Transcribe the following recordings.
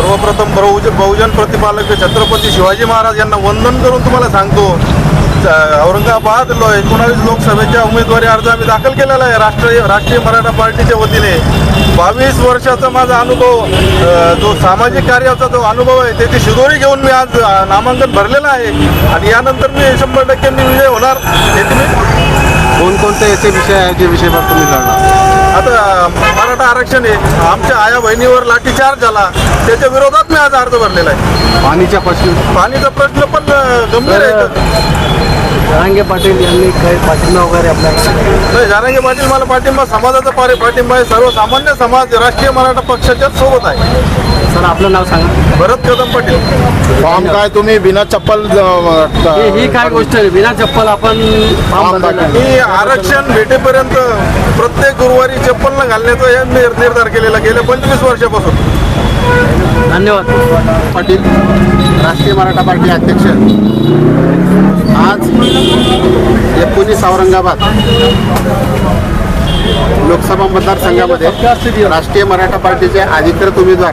सर्वप्रथम बहुजन बहुजन प्रतिपालक छत्रपती शिवाजी महाराज यांना वंदन करून तुम्हाला सांगतो औरंगाबाद लो एकोणावीस लोकसभेच्या उमेदवारी अर्ज आम्ही दाखल केलेला आहे. राष्ट्रीय राष्ट्रीय मराठा पार्टीच्या वतीने. बावीस वर्षाचा माझा अनुभव जो सामाजिक कार्याचा जो अनुभव आहे त्याची शिदोरी घेऊन मी आज नामांकन भरलेलं आहे. आणि यानंतर मी शंभर टक्के मी विजय होणार हे तुम्ही कोणकोणते असे विषय आहेत जे विषयावर तुम्ही लढणार आता मराठा आरक्षण आहे. आमच्या आया बहिणीवर लाठीचार्ज झाला. त्याच्या विरोधात मी आज अर्ज भरलेला आहे. पाणीच्या प्रश्न पाणीचा प्रश्न पण गंभीर आहे. जरांगे पाटील यांनी काही पाठिंबा वगैरे आपल्याला नाही, जारांगे पाटील मला पाठिंबा समाजाचा पारे पाठिंबा आहे. सर्वसामान्य समाज राष्ट्रीय मराठा पक्षाच्या सोबत आहे. सर आपलं नाव सांगा. भरत कदम पाटील. फॉर्म काय तुम्ही बिना चप्पल ही ही काय गोष्ट आहे? बिना चप्पल आपण फॉर्म भरलेला आहे. मी आरक्षण भेटेपर्यंत प्रत्येक गुरुवारी चप्पल न घालण्याचा हे निर- निर्धार केलेला गेल्या पंचवीस वर्षापासून. धन्यवाद. पाटील राष्ट्रीय मराठा पार्टी अध्यक्ष. आज एकोणीस औरंगाबाद लोकसभा मतदारसंघामध्ये राष्ट्रीय मराठा पार्टीचे अधिकृत उमेदवार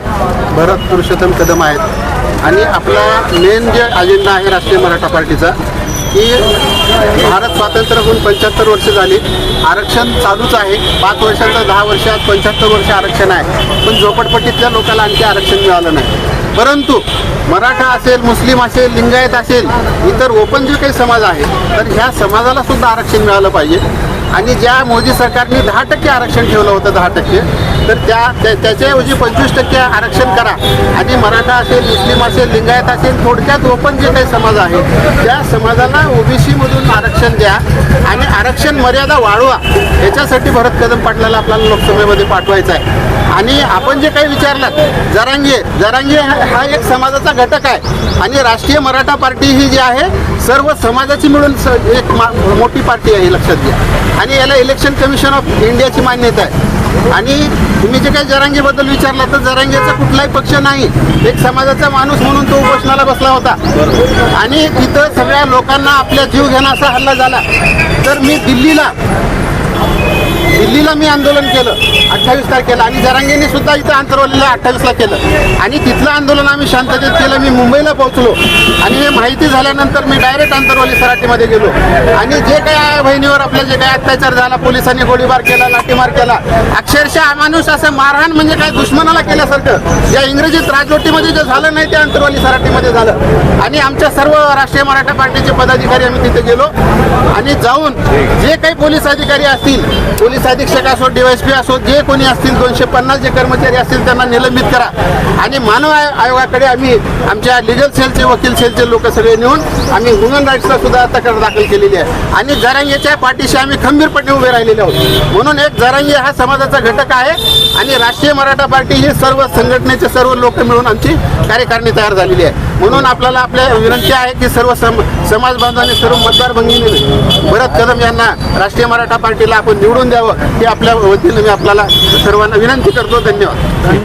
भरत पुरुषोत्तम कदम आहेत. आणि आपला मेन जे अजेंडा आहे राष्ट्रीय मराठा पार्टीचा की भारत स्वातंत्र्य होऊन पंच्याहत्तर वर्ष झाली. आरक्षण चालूच आहे. पाच वर्षाचं दहा वर्षात पंच्याहत्तर वर्ष आरक्षण आहे. पण झोपडपट्टीतल्या लोकांना आणखी आरक्षण मिळालं नाही. परंतु मराठा असेल मुस्लिम असेल लिंगायत असेल इतर ओपन जे काही समाज आहे तर ह्या समाजाला सुद्धा आरक्षण मिळालं पाहिजे. आणि ज्या मोदी सरकारने दहा टक्के आरक्षण ठेवलं होतं दहा टक्के तर त्या त्या- त्याच्याऐवजी पंचवीस टक्के आरक्षण करा. आणि मराठा असेल मुस्लिम असेल लिंगायत असेल थोडक्यात ओपन जे काही समाज आहे त्या समाजाला ओबीसीमधून आरक्षण द्या आणि आरक्षण मर्यादा वाढवा. याच्यासाठी भरत कदम पाटलाला आपल्याला लोकसभेमध्ये पाठवायचं आहे. आणि आपण जे काही विचारलात जरांगे जरांगे हा एक समाजाचा घटक आहे. आणि राष्ट्रीय मराठा पार्टी ही जी आहे सर्व समाजाची मिळून स- एक मोठी पार्टी आहे लक्षात घ्या. आणि याला इलेक्शन कमिशन ऑफ इंडियाची मान्यता आहे. आणि तुम्ही जे काही जरांगेबद्दल विचारला तर जरांगेचा कुठलाही पक्ष नाही. एक समाजाचा माणूस म्हणून तो उपोषणाला बसला होता. आणि तिथं सगळ्या लोकांना आपल्या जीव घेण्याचा असा हल्ला झाला. तर मी दिल्लीला दिल्लीला मी आंदोलन केलं अठ्ठावीस तारखेला. आणि जरांगेने सुद्धा इथं आंतरवालीला अठ्ठावीसला केलं. आणि तिथलं आंदोलन आम्ही शांततेत केलं. मी मुंबईला पोहोचलो. आणि हे माहिती झाल्यानंतर मी डायरेक्ट आंतरवाली सराटीमध्ये गेलो. आणि जे काय बहिणीवर आपल्या जे काय अत्याचार झाला पोलिसांनी गोळीबार केला लाठीमार केला अक्षरशः माणूस असं मारहाण म्हणजे काय दुश्मनाला केल्यासारखं. या इंग्रजीत राजवटीमध्ये जे झालं नाही ते आंतरवाली सराटीमध्ये झालं. आणि आमच्या सर्व राष्ट्रीय मराठा पार्टीचे पदाधिकारी आम्ही तिथे गेलो. आणि जाऊन जे काही पोलीस अधिकारी असतील पोलीस अधीक्षक असो डीवायसपी असो जे कोणी असतील दोनशे पन्नास जे कर्मचारी असतील त्यांना निलंबित करा. आणि मानव आयोगाकडे आम्ही आमच्या लिगल सेलचे वकील सेलचे लोक सगळे नेऊन आम्ही ह्युमन राईट्सला सुद्धा तक्रार दाखल केलेली आहे. आणि जरांगेच्या पाठीशी आम्ही खंबीरपणे उभे राहिलेले आहोत. म्हणून एक जरांगे हा समाजाचा घटक आहे आणि राष्ट्रीय मराठा पार्टी ही सर्व संघटनेचे सर्व लोक मिळून आमची कार्यकारिणी तयार झालेली आहे. म्हणून आपल्याला आपल्या विनंती आहे की सर्व सम समाज बांधवांनी सर्व मतदार भंगीने भरत कदम यांना राष्ट्रीय मराठा पार्टीला आपण निवडून द्यावं हे आपल्या वतीनं मी आपल्याला सर्वांना विनंती करतो. धन्यवाद.